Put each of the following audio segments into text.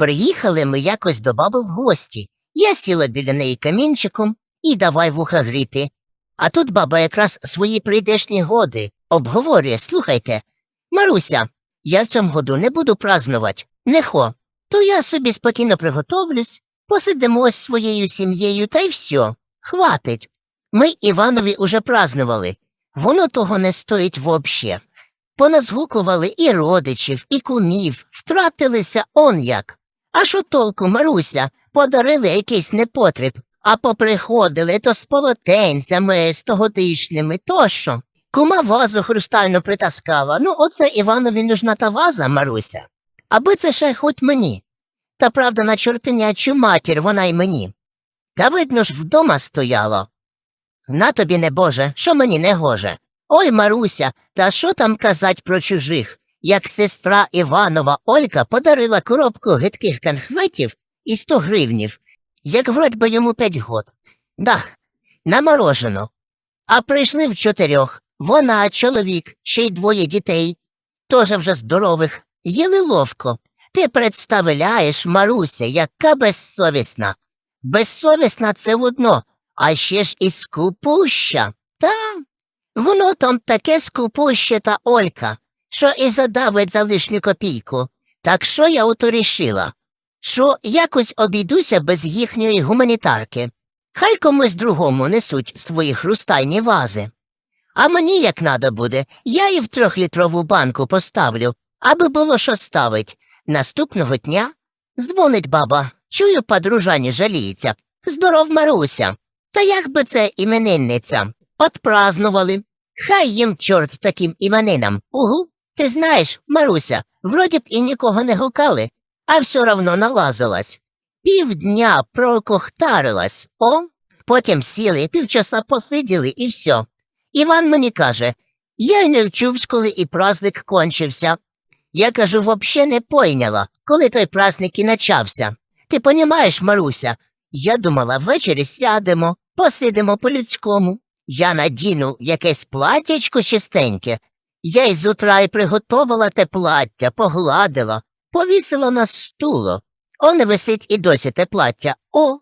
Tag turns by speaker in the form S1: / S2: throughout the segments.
S1: Приїхали ми якось до баби в гості. Я сіла біля неї камінчиком і давай вуха гріти. А тут баба якраз свої прийдешні годи обговорює, слухайте. Маруся, я в цьому году не буду празнувати. Не хо. То я собі спокійно приготовлюсь, посидимо з своєю сім'єю та й все. Хватить. Ми Іванові уже празнували. Воно того не стоїть вообще. Поназгукували і родичів, і кумів, втратилися он як. А що толку, Маруся, подарили якийсь непотріб, а поприходили то з полотенцями, з тогодишними, тощо. Кума вазу хрустальну притаскала. Ну, оце Іванові нужна та ваза, Маруся. Аби це ще хоч мені. Та правда, на чортинячу матір вона й мені. Та видно ж вдома стояло. На тобі не боже, що мені не гоже. Ой, Маруся, та що там казать про чужих? Як сестра Іванова Олька подарила коробку гидких конхветів і сто гривнів, як вроді би йому п'ять год. Да, наморожено. А прийшли в чотирьох. Вона, чоловік, ще й двоє дітей, тоже вже здорових. Їли ловко. Ти представляєш, Маруся, яка безсовісна. Безсовісна це одно, а ще ж і скупуща. Та воно там таке скупуще та Олька, що і задавить за лишню копійку. Так що я ото рішила? Що якось обійдуся без їхньої гуманітарки. Хай комусь другому несуть свої хрустальні вази. А мені, як надо буде, я і в трьохлітрову банку поставлю, аби було що ставить. Наступного дня дзвонить баба. Чую, подружані жаліється. Здоров, Маруся. Та як би це іменинниця? Отпразнували. Хай їм чорт таким іменинам. Угу. Ти знаєш, Маруся, вроді б і нікого не гукали, а все равно налазилась. Півдня прокохтарилась, о, потім сіли, півчаса посиділи і все. Іван мені каже, я й не вчувсь, коли і праздник кончився. Я кажу, вообще не пойняла, коли той праздник і начався. Ти понімаєш, Маруся, я думала, ввечері сядемо, посидимо по-людському. Я надіну якесь платтячко чистеньке. Я й з утра й приготувала те плаття, погладила, повісила на стуло. Он висить і досі те плаття. О.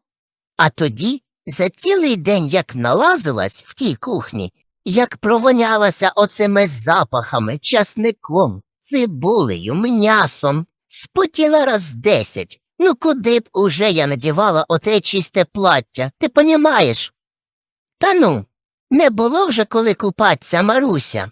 S1: А тоді, за цілий день, як налазилась в тій кухні, як провонялася оцими запахами, часником, цибулею, м'ясом, спотіла раз десять. Ну куди б уже я надівала оте чисте плаття, ти понімаєш? Та ну, не було вже коли купаться, Маруся.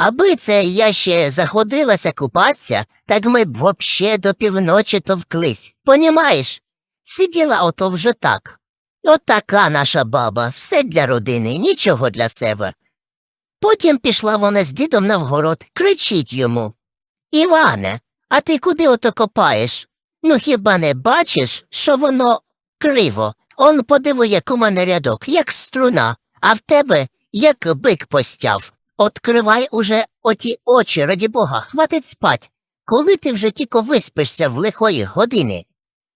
S1: Аби це я ще заходилася купатися, так ми б вообще до півночі товклись. Понімаєш? Сиділа ото вже так. Отака наша баба, все для родини, нічого для себе. Потім пішла вона з дідом на вгород, кричить йому. Іване, а ти куди ото копаєш? Ну хіба не бачиш, що воно криво? Он подивує у мене рядок, як струна, а в тебе як бик постяв. Откривай уже оті очі, раді бога, хватить спать. Коли ти вже тільки виспишся в лихої години?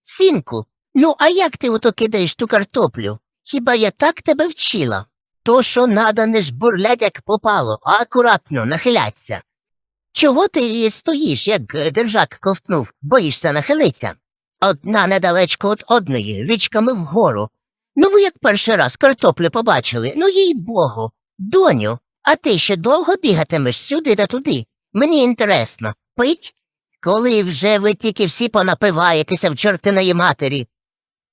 S1: Синку, ну а як ти ото кидаєш ту картоплю? Хіба я так тебе вчила? То, що надо не жбурлять, як попало, а акуратно нахиляться. Чого ти стоїш, як е, держак ковтнув, боїшся нахилиться? Одна недалечко від одної, річками вгору. Ну ви як перший раз картоплю побачили, ну їй богу. Доню, а ти ще довго бігатимеш сюди та туди? Мені інтересно. Пить? Коли вже ви тільки всі понапиваєтеся в чортиної матері.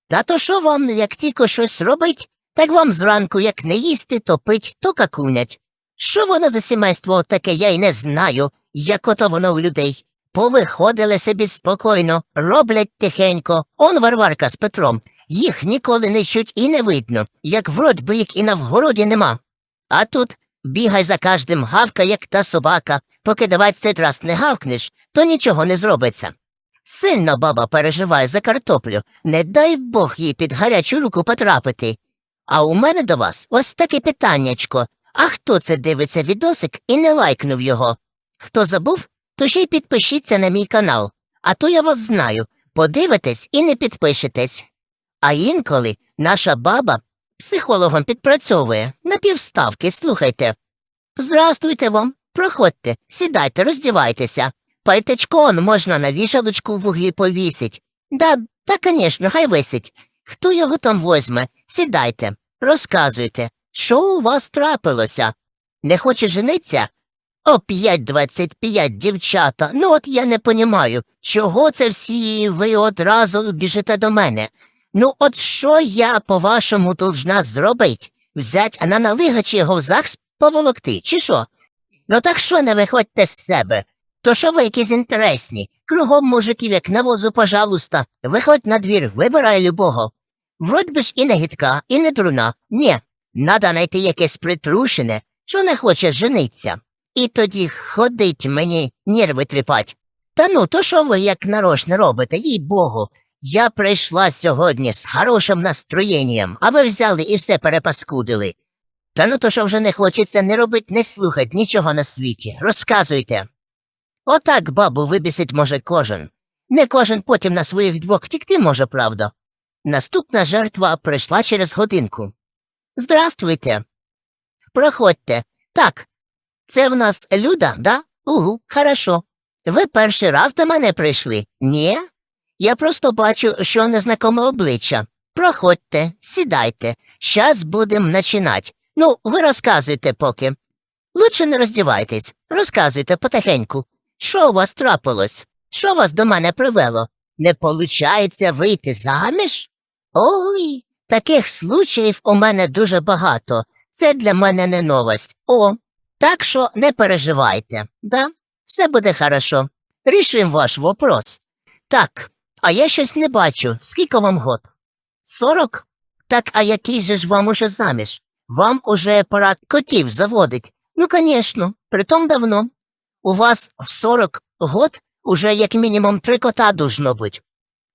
S1: Та то що вам, як тільки щось робить, так вам зранку як не їсти, то пить, то какунять. Що воно за сімейство таке, я й не знаю, як ото воно в людей. Повиходили собі спокійно, роблять тихенько. Он Варварка з Петром. Їх ніколи не чуть і не видно, як вродь би їх і на вгороді нема. А тут бігай за кожним гавка, як та собака, поки двадцять раз не гавкнеш, то нічого не зробиться. Сильно баба переживає за картоплю, не дай Бог їй під гарячу руку потрапити. А у мене до вас ось таке питаннячко. А хто це дивиться відосик і не лайкнув його? Хто забув, то ще й підпишіться на мій канал, а то я вас знаю. Подивитесь і не підпишетесь. А інколи наша баба психологом підпрацьовує на півставки, слухайте. Здрастуйте вам, проходьте, сідайте, роздівайтеся. Пайтечко можна на вішалочку вуглі повісить. Да, та, конечно, хай висить. Хто його там возьме? Сідайте, розказуйте, що у вас трапилося? Не хоче жениться? О, п'ять двадцять п'ять, дівчата. Ну от я не понімаю, чого це всі ви одразу біжите до мене. Ну, от що я, по-вашому, должна зробить? Взять, а на налигачі ЗАГС поволокти, чи що? Ну так що не виходьте з себе? То що ви якісь інтересні? Кругом мужиків, як навозу, пожалуйста. Виходь на двір, вибирай любого. Вроді би ж і не гідка, і не дурна. Ні, надо знайти якесь притрушене, що не хоче жениться. І тоді ходить мені нерви тріпать. Та ну, то що ви як нарочно робите, їй богу. Я прийшла сьогодні з хорошим настроєнням, а ви взяли і все перепаскудили. Та ну то що вже не хочеться не робить, не слухать нічого на світі. Розказуйте. Отак бабу вибісить може кожен. Не кожен потім на своїх двох втікти може, правда. Наступна жертва прийшла через годинку. Здравствуйте. Проходьте. Так. Це в нас Люда, да? Угу, хорошо. Ви перший раз до мене прийшли? Ні? Я просто бачу, що незнакоме обличчя. Проходьте, сідайте. Щас будем начинать. Ну, ви розказуйте поки. Лучше не роздівайтесь, розказуйте потихеньку. Що у вас трапилось? Що вас до мене привело? Не получається вийти заміж? Ой, таких случаїв у мене дуже багато. Це для мене не новость. О, так що не переживайте, да? Все буде хорошо. Рішим ваш вопрос. Так, а я щось не бачу. Скільки вам год? Сорок? Так, а який же ж вам уже заміж? Вам уже пора котів заводить. Ну, конечно, притом давно. У вас в сорок год уже як мінімум три кота должно бути.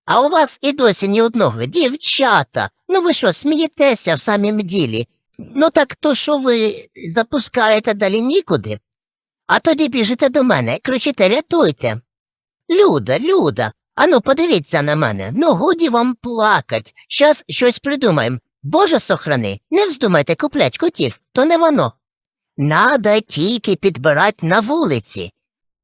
S1: А у вас і досі ні одного. Дівчата, ну ви що, смієтеся в самім ділі? Ну так то що ви запускаєте далі нікуди? А тоді біжите до мене, кричите рятуйте. Люда, Люда, ану подивіться на мене, ну годі вам плакать. Щас щось придумаємо. Боже сохрани, не вздумайте куплять котів, то не воно. Надо тільки підбирати на вулиці.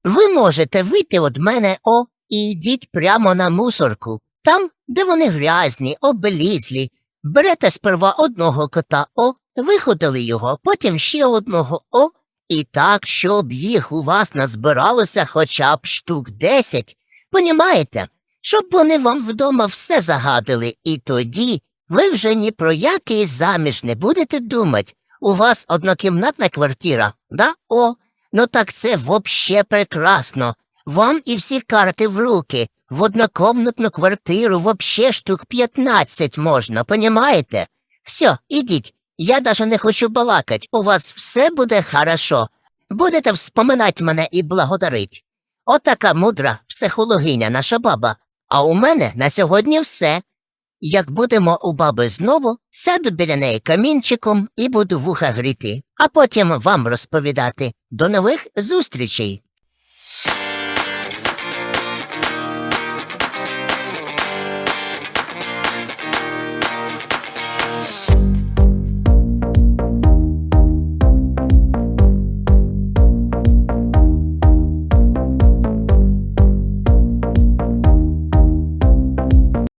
S1: Ви можете вийти від мене о і йдіть прямо на мусорку. Там, де вони грязні, обелізлі. Берете сперва одного кота о, виходили його, потім ще одного о, і так, щоб їх у вас назбиралося хоча б штук десять. Понімаєте? Щоб вони вам вдома все загадили, і тоді ви вже ні про який заміж не будете думати. У вас однокімнатна квартира, да? О, ну так це вообще прекрасно. Вам і всі карти в руки. В однокомнатну квартиру вообще штук 15 можна, понімаєте? Все, ідіть. Я даже не хочу балакать. У вас все буде хорошо. Будете вспоминать мене і благодарить. Отака мудра психологиня наша баба. А у мене на сьогодні все. Як будемо у баби знову, сяду біля неї камінчиком і буду вуха гріти, а потім вам розповідати. До нових зустрічей!